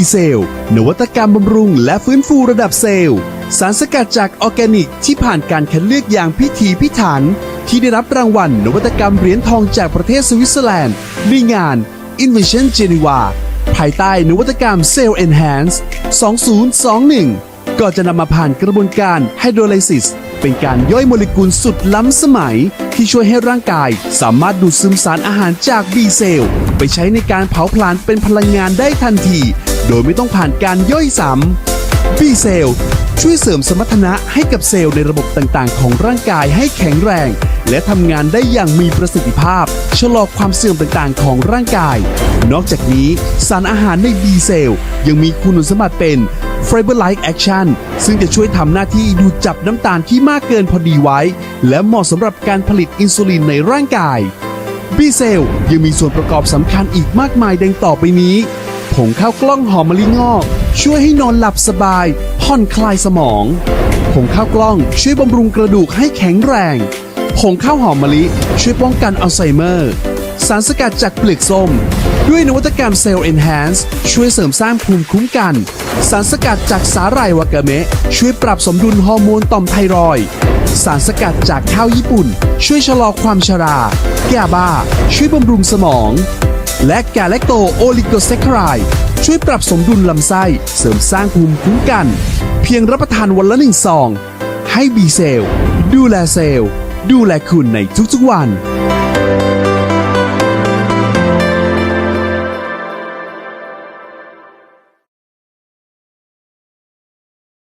ีเซล นวัตกรรมบำรุงและฟื้นฟูระดับเซลล์ สารสกัดจากออร์แกนิกที่ผ่านการคัดเลือกอย่างพิถีพิถัน ที่ได้รับรางวัลนวัตกรรมเหรียญทองจากประเทศสวิตเซอร์แลนด์ในงาน Invention Geneva ภายใต้นวัตกรรม Cell Enhance 2021 ก็จะนำมาผ่านกระบวนการไฮโดรไลซิสเป็นการย่อยโมเลกุลสุดล้ำสมัย ที่ช่วยให้ร่างกาย สามารถดูดซึมสารอาหารจาก B เซลล์ไปใช้ในการเผาผลาญเป็นพลังงานได้ทันที โดยไม่ต้องผ่านการย่อยซ้ำ B เซลล์ช่วยเสริมสมรรถนะให้กับเซลล์ในระบบต่างๆ ของร่างกายให้แข็งแรง และทำงานได้อย่างมีประสิทธิภาพ ชะลอความเสื่อมต่างๆ ของร่างกาย นอกจากนี้สารอาหารใน B เซลล์ยังมีคุณสมบัติเป็น Fiber Like Action ซึ่งจะช่วยทำหน้าที่ดูดจับน้ำตาลที่มากเกินพอดีไว้ และเหมาะสำหรับการผลิตอินซูลินในร่างกายบีเซลยังมีส่วนประกอบสำคัญอีกมากมายดังต่อไปนี้ ผงข้าวกล้องหอมมะลิงอก ช่วยให้นอนหลับสบายผ่อนคลายสมอง ผงข้าวกล้องช่วยบำรุงกระดูกให้แข็งแรง ผงข้าวหอมมะลิช่วยป้องกันอัลไซเมอร์ สารสกัดจากเปลือกส้ม ด้วยนวัตกรรมเซลล์ Enhance ช่วยเสริมสร้างภูมิคุ้มกัน สารสกัดจากสาหร่ายวากาเมะช่วยปรับสมดุลฮอร์โมนต่อมไทรอยสารสกัดจากข้าวญี่ปุ่น ช่วยชะลอความชรา แกาบาช่วยบำรุงสมอง และกาแลคโตโอลิโกแซคไรายช่วยปรับสมดุลลำไส้เสริมสร้างภูมิคุ้มกัน เพียงรับประทานวันละหนึ่งซอง ให้บีเซล ดูแลเซลล์ ดูแลคุณในทุกๆวัน